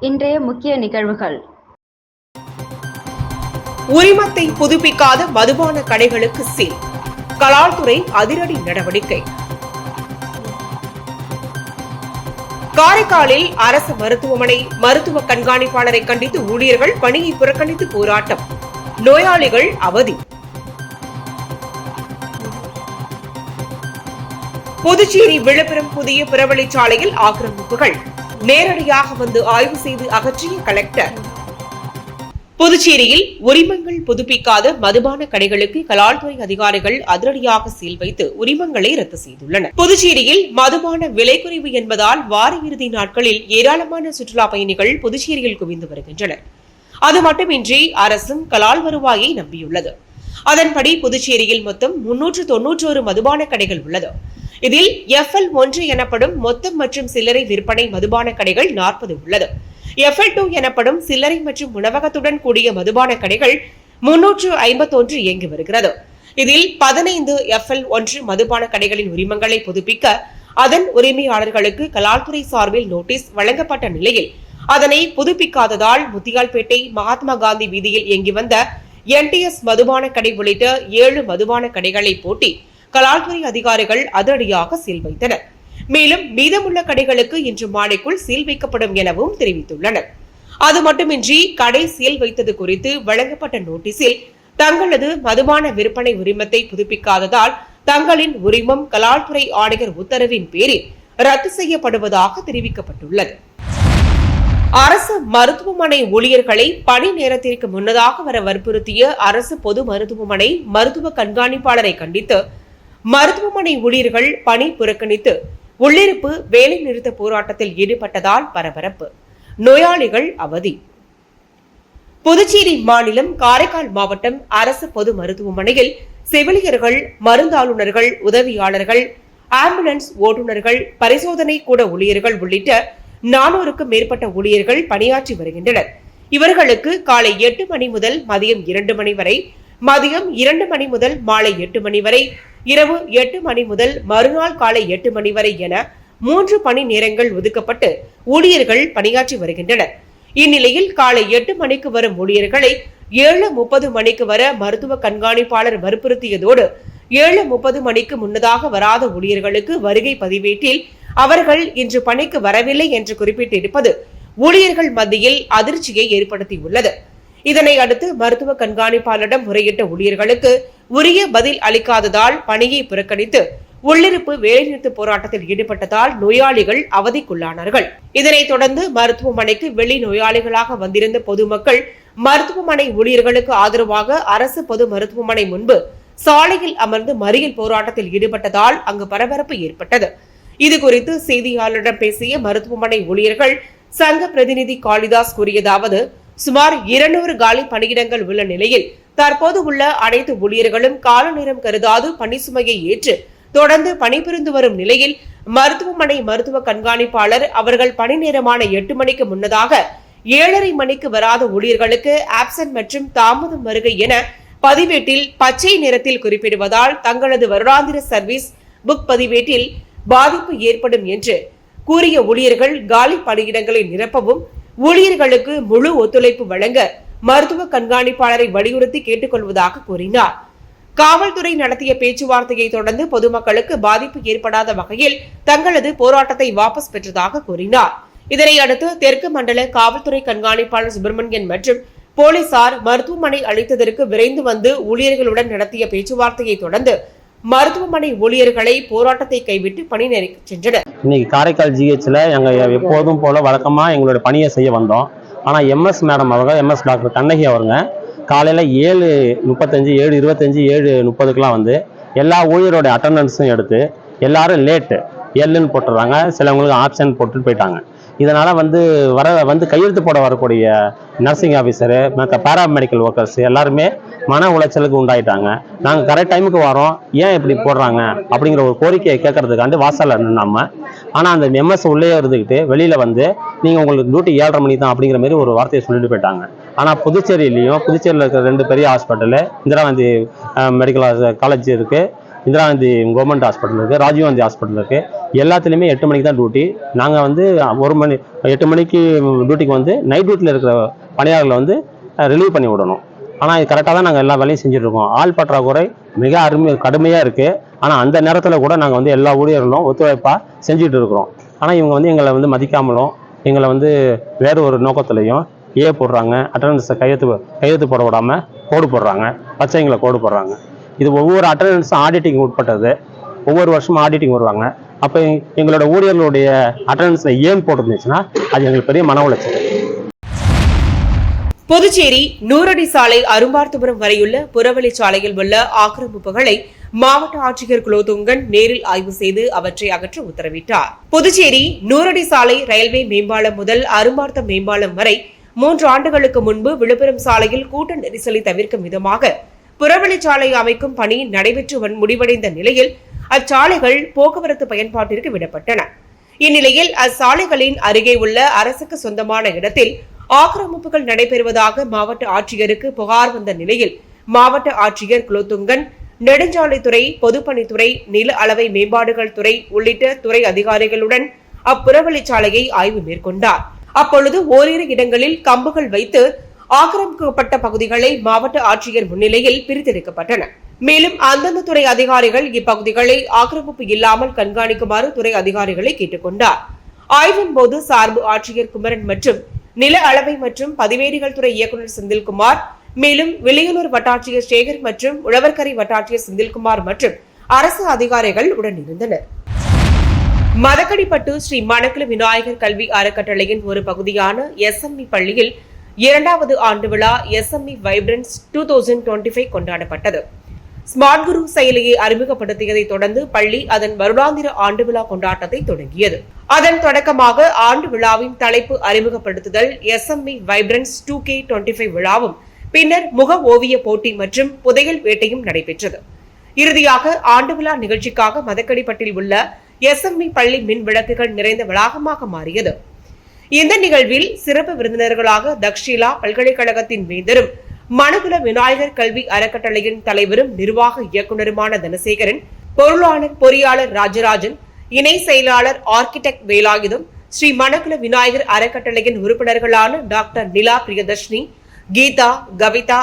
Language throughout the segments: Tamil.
இன்றைய முக்கிய நிகழ்வுகள். உரிமத்தை புதுப்பிக்காத மதுபான கடைகளுக்கு சீல். கலால்துறை அதிரடி நடவடிக்கை. காரைக்காலில் அரசு மருத்துவமனை மருத்துவ கண்காணிப்பாளரை கண்டித்து ஊழியர்கள் பணியை புறக்கணித்து போராட்டம். நோயாளிகள் அவதி. புதுச்சேரி விழுப்புரம் புதிய புறவழிச்சாலையில் ஆக்கிரமிப்புகள். நேரடியாக வந்து ஆய்வு செய்து அகற்றிய கலெக்டர். புதுச்சேரியில் உரிமங்கள் புதுப்பிக்காத மதுபான கடைகளுக்கு கலால்துறை அதிகாரிகள் அதிரடியாக சீல் வைத்து உரிமங்களை ரத்து செய்துள்ளனர். புதுச்சேரியில் மதுபான விலை குறைவு என்பதால் வார இறுதி நாட்களில் ஏராளமான சுற்றுலா பயணிகள் புதுச்சேரியில் குவிந்து வருகின்றனர். அது மட்டுமின்றி அரசும் கலால் வருவாயை நம்பியுள்ளது. அதன்படி புதுச்சேரியில் மொத்தம் முன்னூற்று தொன்னூற்றோரு மதுபான கடைகள் உள்ளது. இதில் எஃப்எல் ஒன்று எனப்படும் மொத்தம் மற்றும் சில்லறை விற்பனை மதுபான கடைகள் நாற்பது உள்ளது. எஃப்எல் டூ எனப்படும் சில்லறை மற்றும் உணவகத்துடன் கூடிய மதுபான கடைகள் முன்னூற்று ஐம்பத்தொன்று இயங்கி வருகிறது. இதில் பதினைந்து எஃப்எல் ஒன்று மதுபான கடைகளின் உரிமங்களை புதுப்பிக்க அதன் உரிமையாளர்களுக்கு கலால்துறை சார்பில் நோட்டீஸ் வழங்கப்பட்ட நிலையில் அதனை புதுப்பிக்காததால் முத்தியால்பேட்டை மகாத்மா காந்தி வீதியில் இயங்கி வந்த என்டிஎஸ் மதுபான கடை உள்ளிட்ட ஏழு மதுபான கடைகளை பூட்டி கலால்துறை அதிகாரிகள் அதிரடியாக சீல் வைத்தனர். மேலும் மீதமுள்ள கடைகளுக்கு இன்று மாலைக்குள் சீல் வைக்கப்படும் எனவும் தெரிவித்துள்ளனர். அது மட்டுமின்றி கடை சீல் வைத்தது குறித்து வழங்கப்பட்ட நோட்டீஸில் தங்களது மதுபான விற்பனை உரிமத்தை புதுப்பிக்காததால் தங்களின் உரிமம் கலால்துறை ஆணையர் உத்தரவின் பேரில் ரத்து செய்யப்படுவதாக தெரிவிக்கப்பட்டுள்ளது. அரசு மருத்துவமனை ஊழியர்களை பணி நேரத்திற்கு முன்னதாக வர வற்புறுத்திய அரசு பொது மருத்துவமனை மருத்துவ கண்காணிப்பாளரை கண்டித்து மருத்துவமனை ஊழியர்கள் பணி புறக்கணித்து உள்ளிருப்பு வேலை நிறுத்த போராட்டத்தில் ஈடுபட்டதால் பரபரப்பு. நோயாளிகள் அவதி. புதுச்சேரி மாநிலம் காரைக்கால் மாவட்டம் அரசு பொது மருத்துவமனையில் செவிலியர்கள் மருந்தாளுநர்கள் உதவியாளர்கள் ஆம்புலன்ஸ் ஓட்டுநர்கள் பரிசோதனை கூட ஊழியர்கள் உள்ளிட்ட நானூறுக்கும் மேற்பட்ட ஊழியர்கள் பணியாற்றி வருகின்றனர். இவர்களுக்கு காலை எட்டு மணி முதல் மதியம் இரண்டு மணி வரை மதியம் இரண்டு மணி முதல் மாலை எட்டு மணி வரை இரவு எட்டு மணி முதல் மறுநாள் காலை எட்டு மணி வரை என மூன்று பணி நேரங்கள் ஒதுக்கப்பட்டு ஊழியர்கள் பணியாற்றி வருகின்றனர். இந்நிலையில் காலை எட்டு மணிக்கு வரும் ஊழியர்களை ஏழு முப்பது மணிக்கு வர மருத்துவ கண்காணிப்பாளர் வற்புறுத்தியதோடு ஏழு முப்பது மணிக்கு முன்னதாக வராத ஊழியர்களுக்கு வருகை பதிவேட்டில் அவர்கள் இன்று பணிக்கு வரவில்லை என்று குறிப்பிட்டிருப்பது ஊழியர்கள் மத்தியில் அதிர்ச்சியை ஏற்படுத்தியுள்ளது. இதனை அடுத்து மருத்துவ கண்காணிப்பாளரிடம் முறையிட்ட ஊழியர்களுக்கு உரிய பதில் அளிக்காததால் பணியை புறக்கணித்து உள்ளிருப்பு வேலைநிறுத்த போராட்டத்தில் ஈடுபட்டதால் நோயாளிகள் அவதிக்குள்ளானார்கள். இதனைத் தொடர்ந்து மருத்துவமனைக்கு வெளி நோயாளிகளாக வந்திருந்த பொதுமக்கள் மருத்துவமனை ஊழியர்களுக்கு ஆதரவாக அரசு பொது மருத்துவமனை முன்பு சாலையில் அமர்ந்து மறியல் போராட்டத்தில் ஈடுபட்டதால் அங்கு பரபரப்பு ஏற்பட்டது. இது குறித்து செய்தியாளரிடம் பேசிய மருத்துவமனை ஊழியர்கள் சங்க பிரதிநிதி காளிதாஸ் கூறியதாவது சுமார் இருநூறு காலி பணியிடங்கள் உள்ள நிலையில் தற்போது உள்ள அனைத்து ஊழியர்களும் கால நேரம் கருதாது பணி சுமையை ஏற்று தொடர்ந்து பணிபுரிந்து வரும் நிலையில் மருத்துவமனை மருத்துவ கண்காணிப்பாளர் அவர்கள் பணி நேரமான எட்டு மணிக்கு முன்னதாக ஏழரை மணிக்கு வராத ஊழியர்களுக்கு ஆப்சன்ட் மற்றும் தாமதம் வருகை என பதிவேட்டில் பச்சை நிறத்தில் குறிப்பிடுவதால் தங்களது வருடாந்திர சர்வீஸ் புக் பதிவேட்டில் பாதிப்பு ஏற்படும் என்று கூறிய ஊழியர்கள் காலி பணியிடங்களை நிரப்பவும் ஊழியர்களுக்கு முழு ஒத்துழைப்பு வழங்க மருத்துவ கண்காணிப்பாளரை வலியுறுத்தி கேட்டுக்கொள்வதாக கூறினார். காவல்துறை நடத்திய பேச்சுவார்த்தையை தொடர்ந்து பொதுமக்களுக்கு பாதிப்பு ஏற்படாத வகையில் தங்களது போராட்டத்தை வாபஸ் பெற்றதாக கூறினார். இதனை அடுத்து தெற்கு மண்டல காவல்துறை கண்காணிப்பாளர் சுப்பிரமணியன் மற்றும் போலீசார் மருத்துவமனை அளித்ததற்கு விரைந்து வந்து ஊழியர்களுடன் நடத்திய பேச்சுவார்த்தையை தொடர்ந்து மருத்துவமனை ஊழியர்களை போராட்டத்தை கைவிட்டு பணி நேரக்கு சென்றனர். இன்னைக்கு காரைக்கால் ஜிஹெச்ல எங்க எப்போதும் போல வழக்கமாக எங்களோட பணியை செய்ய வந்தோம். ஆனால் எம்எஸ் மேடம் அவங்க எம்எஸ் டாக்டர் கண்ணகி அவருங்க காலையில் ஏழு முப்பத்தஞ்சு ஏழு இருபத்தஞ்சி ஏழு முப்பதுக்கெலாம் வந்து எல்லா ஊழியரோட அட்டண்டன்ஸும் எடுத்து எல்லாரும் லேட்டு எல்லுன்னு போட்டுடுறாங்க சிலவங்களுக்கு ஆப்ஷன் போட்டுட்டு போயிட்டாங்க. இதனால் வந்து வர வந்து கையெழுத்து போட வரக்கூடிய நர்சிங் ஆஃபீஸரு மற்ற பேராமெடிக்கல் ஒர்க்கர்ஸ் எல்லாருமே மன உளைச்சலுக்கு உண்டாயிட்டாங்க. நாங்கள் கரெக்ட் டைமுக்கு வரோம். ஏன் இப்படி போடுறாங்க? அப்படிங்கிற ஒரு கோரிக்கையை கேட்கறதுக்காண்டு வாசலில் நம்ம. ஆனால் அந்த எம்எஸ் உள்ளே இருந்துக்கிட்டு வெளியில் வந்து நீங்கள் உங்களுக்கு டியூட்டி ஏழரை மணி தான் அப்படிங்கிற மாதிரி ஒரு வார்த்தையை சொல்லிட்டு போயிட்டாங்க. ஆனால் புதுச்சேரியிலையும் புதுச்சேரியில் இருக்கிற ரெண்டு பெரிய hospital Indira Gandhi medical college இருக்குது இந்திரா காந்தி கவர்மெண்ட் ஹாஸ்பிட்டல் இருக்குது ராஜீவ்காந்தி ஹாஸ்பிட்டல் இருக்குது எல்லாத்துலேயுமே எட்டு மணிக்கு தான் டியூட்டி நாங்கள் வந்து ஒரு மணி எட்டு மணிக்கு டியூட்டிக்கு வந்து நைட் டியூட்டியில் இருக்கிற பணியாளர்களை வந்து ரிலீவ் பண்ணி விடணும். ஆனால் இது கரெக்டாக தான் நாங்கள் எல்லா வேலையும் செஞ்சுட்ருக்கோம். ஆள் பற்றாக்குறை மிக அருமை கடுமையாக இருக்குது ஆனால் அந்த நேரத்தில் கூட நாங்கள் வந்து எல்லா ஊழியர்களும் ஒத்துழைப்பாக செஞ்சுட்டு இருக்கிறோம் ஆனால் இவங்க வந்து எங்களை வந்து மதிக்காமலும் எங்களை வந்து வேறு ஒரு நோக்கத்துலையும் ஏ போடுறாங்க. அட்டண்டன்ஸை கையெழுத்து கையெழுத்து போட விடாமல் கோடு போடுறாங்க. பச்சைங்களை கோடு போடுறாங்க. இது ஒவ்வொரு அட்டண்டன்ஸும் ஆடிட்டிங் உட்பட்டது. ஒவ்வொரு வருஷமும் ஆடிட்டிங் வருவாங்க. அப்போ எங்களோட ஊழியர்களுடைய அட்டண்டன்ஸில் ஏன் போட்டுருந்துச்சுன்னா அது எங்களுக்கு பெரிய மன உளைச்சல். புதுச்சேரி நூறடி சாலை அரும்பார்த்தபுரம் வரையுள்ள புறவழி சாலையில் உள்ள ஆக்கிரமிப்புகளை மாவட்ட ஆட்சியர் குலோதுங்கன் நேரில் ஆய்வு செய்து அவற்றை அகற்ற உத்தரவிட்டார். புதுச்சேரி நூறடி சாலை ரயில்வே மேம்பாலம் முதல் அரும்பார்த்தம் மேம்பாலம் வரை மூன்று ஆண்டுகளுக்கு முன்பு விழுப்புரம் சாலையில் கூட்ட நெரிசலை தவிர்க்கும் விதமாக புறவழிச்சாலை அமைக்கும் பணி நடைபெற்று முடிவடைந்த நிலையில் அச்சாலைகள் போக்குவரத்து பயன்பாட்டிற்கு விடப்பட்டன. இந்நிலையில் அச்சாலைகளின் அருகே உள்ள அரசுக்கு சொந்தமான இடத்தில் ஆக்கிரமிப்புகள் நடைபெறுவதாக மாவட்ட ஆட்சியருக்கு புகார் வந்த நிலையில் மாவட்ட ஆட்சியர் குலோத்துங்கன் நெடுஞ்சாலைத்துறை பொதுப்பணித்துறை நில அளவை மேம்பாடுகள் துறை உள்ளிட்ட துறை அதிகாரிகளுடன் அப்புறவழிச்சாலையை ஆய்வு மேற்கொண்டார். அப்பொழுது ஓரிரு இடங்களில் கம்புகள் வைத்து ஆக்கிரமிக்கப்பட்ட பகுதிகளை மாவட்ட ஆட்சியர் முன்னிலையில் பிரித்தெடுக்கப்பட்டன. மேலும் அந்தந்த துறை அதிகாரிகள் இப்பகுதிகளை ஆக்கிரமிப்பு இல்லாமல் கண்காணிக்குமாறு துறை அதிகாரிகளை கேட்டுக்கொண்டார். ஆய்வின் போது சார்பு ஆட்சியர் குமரன் மற்றும் நில அளவை மற்றும் பதிவேடுகள் துறை இயக்குநர் செந்தில்குமார் மேலும் வில்லியனூர் வட்டாட்சியர் சேகர் மற்றும் உழவர்கரை வட்டாட்சியர் செந்தில்குமார் மற்றும் அரசு அதிகாரிகள் உடனிருந்தனர் மதக்கடிப்பட்டு ஸ்ரீ மணக்குள விநாயகர் கல்வி அறக்கட்டளையின் ஒரு பகுதியான எஸ்எம்இ பள்ளியில் இரண்டாவது ஆண்டு விழா SME vibrance two thousand twenty five கொண்டாடப்பட்டது. ஸ்மார்ட் குரு செயலியை அறிமுகப்படுத்தியதை தொடர்ந்து பள்ளி அதன் வருடாந்திர ஆண்டு விழா கொண்டாட்டத்தை தொடங்கியது. அதன் தொடக்கமாக ஆண்டு விழாவின் தலைப்பு அறிமுகப்படுத்துதல் SME vibrance two K twenty five விழாவும் பின்னர் முக ஓவிய போட்டி மற்றும் புதையல் வேட்டையும் நடைபெற்றது. இறுதியாக ஆண்டு விழா நிகழ்ச்சிக்காக மதக்கடிப்பட்டில் உள்ள எஸ்எம்இ பள்ளி மின் விளக்குகள் நிறைந்த வளாகமாக மாறியது. இந்த நிகழ்வில் சிறப்பு விருந்தினர்களாக தக்ஷிலா பல்கலைக்கழகத்தின் வேந்தரும் மனுகுல விநாயகர் கல்வி அறக்கட்டளையின் தலைவரும் நிர்வாக இயக்குநருமான தனசேகரன் பொருளாளர் பொறியாளர் ராஜராஜன் இணை செயலாளர் ஆர்கிடெக்ட் வேலாயுதம் ஸ்ரீ மணக்குல விநாயகர் அறக்கட்டளையின் உறுப்பினர்களான டாக்டர் நிலா பிரியதர்ஷினி கீதா கவிதா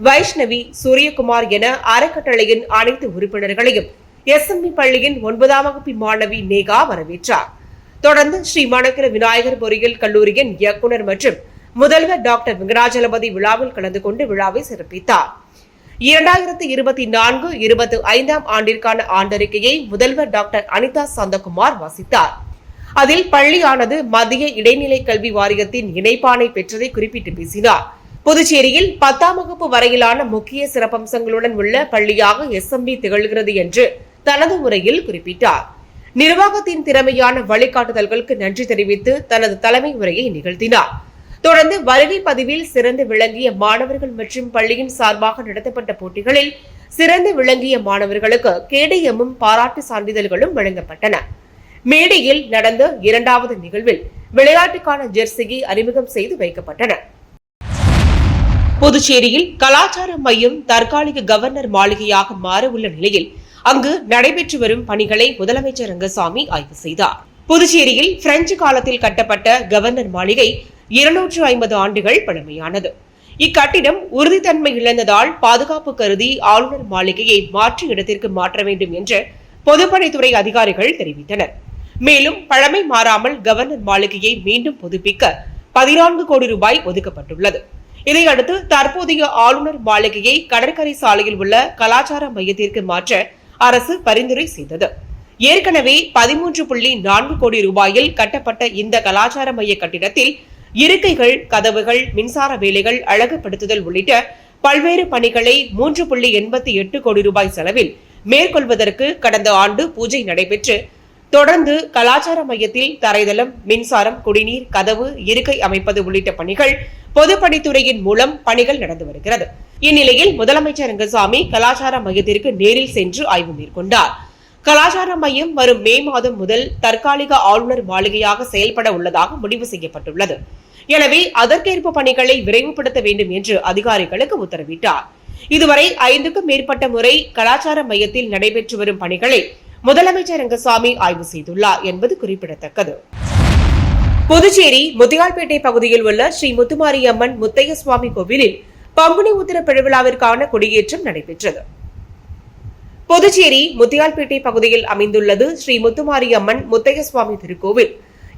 வைஷ்ணவி சூரியகுமார் என அறக்கட்டளையின் அனைத்து உறுப்பினர்களையும் எஸ் எஸ்எம்இ பள்ளியின் ஒன்பதாம் வகுப்பு மாணவி நேகா வரவேற்றார். தொடர்ந்து ஸ்ரீ மணக்கர விநாயகர் பொறியியல் கல்லூரியின் இயக்குனர் மற்றும் முதல்வர் டாக்டர் வெங்கடாஜலபதி விழாவில் கலந்து கொண்டு விழாவை சிறப்பித்தார். இரண்டாயிரத்தி இருபத்தி நான்கு இருபத்தி ஐந்தாம் ஆண்டிற்கான ஆண்டறிக்கையை முதல்வர் டாக்டர் அனிதா சந்தகுமார் வாசித்தார். அதில் பள்ளியானது மத்திய இடைநிலை கல்வி வாரியத்தின் இணைப்பானை பெற்றதை குறிப்பிட்டு பேசினார். புதுச்சேரியில் பத்தாம் வகுப்பு வரையிலான முக்கிய சிறப்பம்சங்களுடன் உள்ள பள்ளியாக எஸ்எம்பி திகழ்கிறது என்று தனது உரையில் குறிப்பிட்டார். நிர்வாகத்தின் திறமையான வழிகாட்டுதல்களுக்கு நன்றி தெரிவித்து தனது தலைமை உரையை நிகழ்த்தினார். தொடர்ந்து வருகை பதிவில் சிறந்து விளங்கிய மாணவர்கள் மற்றும் பள்ளியின் சார்பாக நடத்தப்பட்ட போட்டிகளில் சிறந்து விளங்கிய மாணவர்களுக்கு கேடயமும் பாராட்டு சான்றிதழ்களும் வழங்கப்பட்டன. மேடையில் நடந்த இரண்டாவது நிகழ்வில் விளையாட்டுக்கான ஜெர்சியை அறிமுகம் செய்து வைக்கப்பட்டன. புதுச்சேரியில் கலாச்சார மையம் தற்காலிக கவர்னர் மாளிகையாக மாற உள்ள நிலையில் அங்கு நடைபெற்று வரும் பணிகளை முதலமைச்சர் ரங்கசாமி ஆய்வு செய்தார். புதுச்சேரியில் பிரெஞ்சு காலத்தில் கட்டப்பட்ட கவர்னர் மாளிகை இருநூற்று ஐம்பது ஆண்டுகள் பழமையானது. இக்கட்டிடம் உறுதித்தன்மை இழந்ததால் பாதுகாப்பு கருதி ஆளுநர் மாளிகையை மாற்று இடத்திற்கு மாற்ற வேண்டும் என்று பொதுப்பணித்துறை அதிகாரிகள் தெரிவித்தனர். மேலும் பழமை மாறாமல் கவர்னர் மாளிகையை மீண்டும் புதுப்பிக்க பதினான்கு கோடி ரூபாய் ஒதுக்கப்பட்டுள்ளது. இதையடுத்து தற்போதைய ஆளுநர் மாளிகையை கடற்கரை சாலையில் உள்ள கலாச்சார மையத்திற்கு மாற்ற அரசு பரிந்துரை செய்தது. ஏற்கனவே பதிமூன்று புள்ளி நான்கு கோடி ரூபாயில் கட்டப்பட்ட இந்த கலாச்சார மைய கட்டிடத்தில் இருக்கைகள் கதவுகள் மின்சார வேலைகள் அழகுபடுத்துதல் உள்ளிட்ட பல்வேறு பணிகளை மூன்று புள்ளி எண்பத்தி எட்டு கோடி ரூபாய் செலவில் மேற்கொள்வதற்கு கடந்த ஆண்டு பூஜை நடைபெற்று தொடர்ந்து கலாச்சார மையத்தில் தரைதளம் மின்சாரம் குடிநீர் கதவு இருக்கை அமைப்பது உள்ளிட்ட பணிகள் பொதுப்பணித்துறையின் மூலம் பணிகள் நடந்து வருகிறது. இந்நிலையில் முதலமைச்சர் ரங்கசாமி கலாச்சார மையத்திற்கு நேரில் சென்று ஆய்வு மேற்கொண்டார். கலாச்சார மையம் வரும் மே மாதம் முதல் தற்காலிக ஆளுநர் மாளிகையாக செயல்பட உள்ளதாக முடிவு செய்யப்பட்டுள்ளது. எனவே அதற்கேற்ப பணிகளை விரைவுபடுத்த வேண்டும் என்று அதிகாரிகளுக்கு உத்தரவிட்டார். இதுவரை ஐந்துக்கும் மேற்பட்ட முறை கலாச்சார மையத்தில் நடைபெற்று வரும் பணிகளை முதலமைச்சர் ரங்கசாமி ஆய்வு செய்துள்ளார் என்பது குறிப்பிடத்தக்கது. புதுச்சேரி முத்தியால்பேட்டை பகுதியில் உள்ள ஸ்ரீ முத்துமாரியம்மன் முத்தைய சுவாமி கோவிலில் பங்குனி உத்திர பெருவிழாவிற்கான கொடியேற்றம் நடைபெற்றது. புதுச்சேரி முத்தியால்பேட்டை பகுதியில் அமைந்துள்ளது ஸ்ரீ முத்துமாரியம்மன் முத்தைய சுவாமி திருக்கோவில்.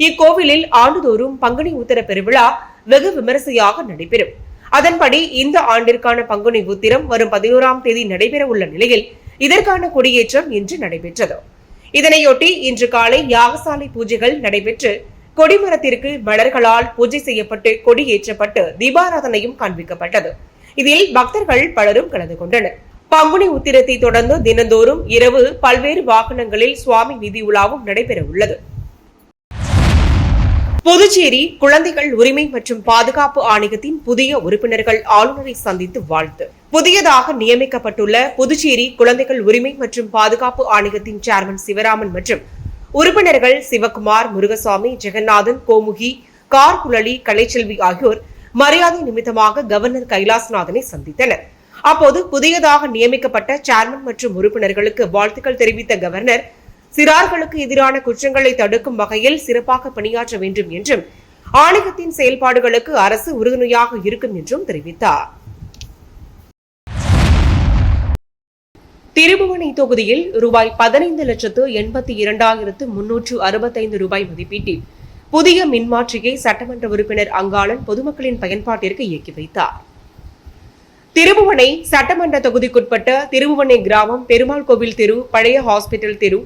இக்கோவிலில் ஆண்டுதோறும் பங்குனி உத்தர பெருவிழா வெகு விமரிசையாக நடைபெறும். அதன்படி இந்த ஆண்டிற்கான பங்குனி உத்திரம் வரும் பதினோராம் தேதி நடைபெற உள்ள நிலையில் இதற்கான கொடியேற்றம் இன்று நடைபெற்றது. இதனையொட்டி இன்று காலை யாகசாலை பூஜைகள் நடைபெற்று கொடிமரத்திற்கு மலர்களால் பூஜை செய்யப்பட்டு கொடியேற்றப்பட்டு தீபாராதனையும் காண்பிக்கப்பட்டது. இதில் பக்தர்கள் பலரும் கலந்து கொண்டனர். பங்குனி உத்திரத்தை தொடர்ந்து தினந்தோறும் இரவு பல்வேறு வாகனங்களில் சுவாமி வீதி உலாவும் நடைபெற உள்ளது. புதுச்சேரி குழந்தைகள் உரிமை மற்றும் பாதுகாப்பு ஆணையத்தின் புதிய உறுப்பினர்கள் ஆளுநரை சந்தித்து வாழ்த்து. புதியதாக நியமிக்கப்பட்டுள்ள புதுச்சேரி குழந்தைகள் உரிமை மற்றும் பாதுகாப்பு ஆணையத்தின் சேர்மன் சிவராமன் மற்றும் உறுப்பினர்கள் சிவகுமார் முருகசாமி ஜெகநாதன் கோமுகி கார் குழலி கலைச்செல்வி ஆகியோர் மரியாதை நிமித்தமாக கவர்னர் கைலாஸ்நாதனை சந்தித்தனர். அப்போது புதியதாக நியமிக்கப்பட்ட சேர்மன் மற்றும் உறுப்பினர்களுக்கு வாழ்த்துக்கள் தெரிவித்த கவர்னர் சிறார்களுக்கு எதிரான குற்றங்களை தடுக்கும் வகையில் சிறப்பாக பணியாற்ற வேண்டும் என்றும் ஆணையத்தின் செயல்பாடுகளுக்கு அரசு உறுதுணையாக இருக்கும் என்றும் தெரிவித்தார். திருபுவனை தொகுதியில் ரூபாய் பதினைந்து லட்சத்து எண்பத்தி இரண்டாயிரத்து முன்னூற்று அறுபத்தைந்து ரூபாய் மதிப்பீட்டில் புதிய மின்மாற்றியை சட்டமன்ற உறுப்பினர் அங்காளன் பொதுமக்களின் பயன்பாட்டிற்கு இயக்கி வைத்தார். திருபுவனை சட்டமன்ற தொகுதிக்குட்பட்ட திருபுவனை கிராமம் பெருமாள் கோவில் தெரு பழைய ஹாஸ்பிட்டல் தெரு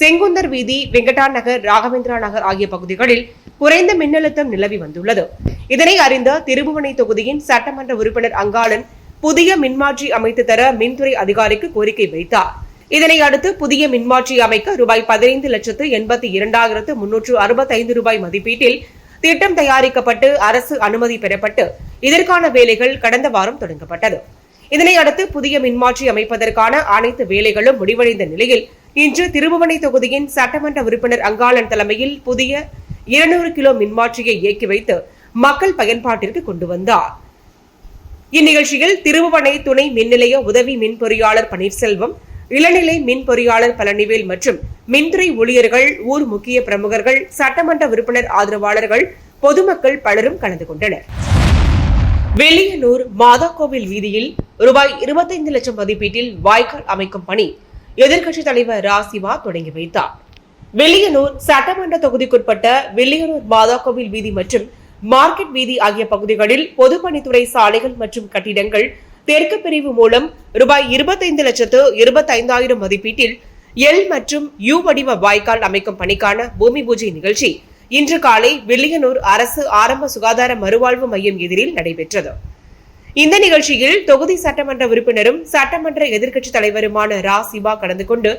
செங்குந்தர் வீதி வெங்கடா நகர் ராகவேந்திரா நகர் ஆகிய பகுதிகளில் குறைந்த மின்னழுத்தம் நிலவி வந்துள்ளது. இதனை அறிந்த திருபுவனை தொகுதியின் சட்டமன்ற உறுப்பினர் அங்காளன் புதிய மின்மாற்றி அமைத்து தர மின்துறை அதிகாரிக்கு கோரிக்கை வைத்தார். இதனை அடுத்து புதிய மின்மாற்றி அமைக்க ரூபாய் பதினைந்து லட்சத்து எண்பத்தி இரண்டாயிரத்து முன்னூற்று அறுபத்தைந்து ரூபாய் மதிப்பீட்டில் திட்டம் தயாரிக்கப்பட்டு அரசு அனுமதி பெறப்பட்டு இதற்கான வேலைகள் கடந்த வாரம் தொடங்கப்பட்டது. இதனை அடுத்து புதிய மின்மாற்றி அமைப்பதற்கான அனைத்து வேலைகளும் முடிவடைந்த நிலையில் இன்று திருபுவனை தொகுதியின் சட்டமன்ற உறுப்பினர் அங்காளன் தலைமையில் புதிய இருநூறு கிலோ மின்மாற்றியை இயக்கி வைத்து மக்கள் பயன்பாட்டிற்கு கொண்டு வந்தார். இந்நிகழ்ச்சியில் திருபுவனை துணை மின்நிலைய உதவி மின் பொறியாளர் பன்னீர்செல்வம் இளநிலை மின் பொறியாளர் பழனிவேல் மற்றும் மின்துறை ஊழியர்கள் ஊர் முக்கிய பிரமுகர்கள் சட்டமன்ற உறுப்பினர் ஆதரவாளர்கள் பொதுமக்கள் பலரும் கலந்து கொண்டனர். வெள்ளியனூர் மாதா கோவில் வீதியில் ரூபாய் இருபத்தைந்து லட்சம் மதிப்பீட்டில் வாய்க்கால் அமைக்கும் பணி எதிர்க்கட்சித் தலைவர் ராசிவா தொடங்கி வைத்தார். வெள்ளியனூர் சட்டமன்ற தொகுதிக்குட்பட்ட வெள்ளியனூர் மாதா கோவில் வீதி மற்றும் மார்க்கெட் வீதி ஆகிய பகுதிகளில் பொதுப்பணித்துறை சாலைகள் மற்றும் கட்டிடங்கள் தெற்கு பிரிவு மூலம் ரூபாய் இருபத்தைந்து லட்சத்து இருபத்தைந்தாயிரம் மதிப்பீட்டில் எல் மற்றும் யூ வடிவ வாய்க்கால் அமைக்கும் பணிக்கான பூமி பூஜை நிகழ்ச்சி இன்று காலை வில்லியனூர் அரசு ஆரம்ப சுகாதார மறுவாழ்வு மையம் எதிரில் நடைபெற்றது. இந்த நிகழ்ச்சியில் தொகுதி சட்டமன்ற உறுப்பினரும் சட்டமன்ற எதிர்க்கட்சித் தலைவருமான ரா. சிவா கலந்து கொண்டு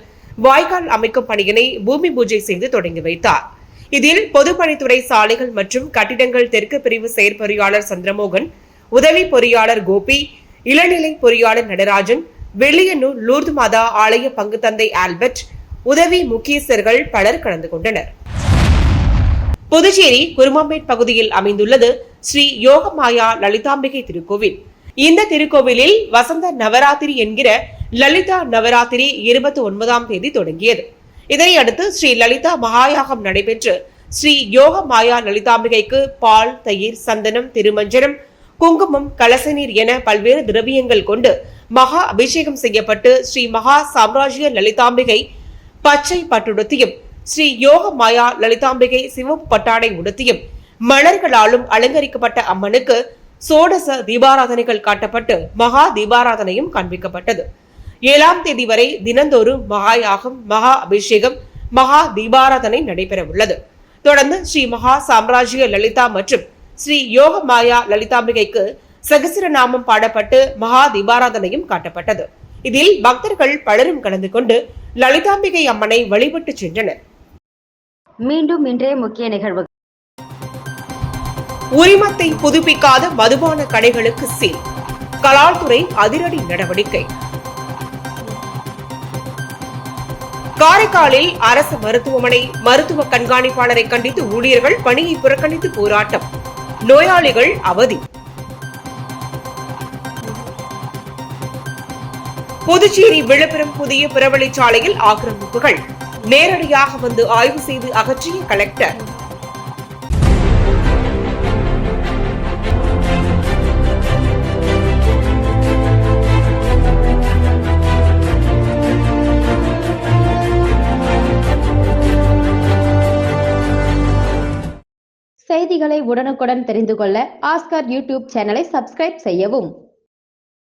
வாய்க்கால் அமைக்கும் பணியினை பூமி பூஜை செய்து தொடங்கி வைத்தார். இதில் பொதுப்பணித்துறை சாலைகள் மற்றும் கட்டிடங்கள் தெற்கு பிரிவு செயற்பொறியாளர் சந்திரமோகன் உதவி பொறியாளர் கோபி இளநிலை பொறியாளர் நடராஜன் வெள்ளியனூர் லூர்து மாதா ஆலய பங்கு தந்தை ஆல்பர்ட் உதவி முக்கியஸ்தர்கள் பலர் கலந்து கொண்டனர். புதுச்சேரி குருமாம்பேட் பகுதியில் அமைந்துள்ளது ஸ்ரீ யோகமாயா லலிதாம்பிகை திருக்கோவில். இந்த திருக்கோவிலில் வசந்த நவராத்திரி என்கிற லலிதா நவராத்திரி இருபத்தி ஒன்பதாம் தேதி தொடங்கியது. இதனை அடுத்து ஸ்ரீ லலிதா மகாயாகம் நடைபெற்று ஸ்ரீ யோக மாயா லலிதாம்பிகைக்கு பால் தயிர் சந்தனம் திருமஞ்சனம் குங்குமம் கலசநீர் என பல்வேறு திரவியங்கள் கொண்டு மகா அபிஷேகம் செய்யப்பட்டு ஸ்ரீ மகா சாம்ராஜ்ய லலிதாம்பிகை பச்சை பட்டுடுத்தியும் ஸ்ரீ யோக மாயா லலிதாம்பிகை சிவப்பு பட்டாடை உடுத்தியும் மலர்களாலும் அலங்கரிக்கப்பட்ட அம்மனுக்கு சோடச தீபாராதனைகள் காட்டப்பட்டு மகா தீபாராதனையும் காண்பிக்கப்பட்டது. ஏழாம் தேதி வரை தினந்தோறும் மகா யாகம் மகா அபிஷேகம் மகா தீபாராதனை நடைபெற உள்ளது தொடர்ந்து ஸ்ரீ மகா சாம்ராஜ்ய லலிதா மற்றும் ஸ்ரீ யோக மாயா லலிதாம்பிகைக்கு சகசிர நாமம் பாடப்பட்டு மகா தீபாராதனையும் காட்டப்பட்டது. இதில் பக்தர்கள் பலரும் கலந்து கொண்டு லலிதாம்பிகை அம்மனை வழிபட்டு சென்றனர். மீண்டும் இன்றைய முக்கிய நிகழ்வு உரிமத்தை புதுப்பிக்காத மதுபான கடைகளுக்கு சீல். கலால்துறை அதிரடி நடவடிக்கை. காரைக்காலில் அரசு மருத்துவமனை மருத்துவ கண்காணிப்பாளரை கண்டித்து ஊழியர்கள் பணியை புறக்கணித்து போராட்டம். நோயாளிகள் அவதி. புதுச்சேரி விழுப்புரம் புதிய புறவழிச்சாலையில் ஆக்கிரமிப்புகள். நேரடியாக வந்து ஆய்வு செய்து அகற்றிய கலெக்டர். செய்திகளை உடனுக்குடன் தெரிந்து கொள்ள ஆஸ்கர் யூடியூப் சேனலை சப்ஸ்கிரைப் செய்யவும்.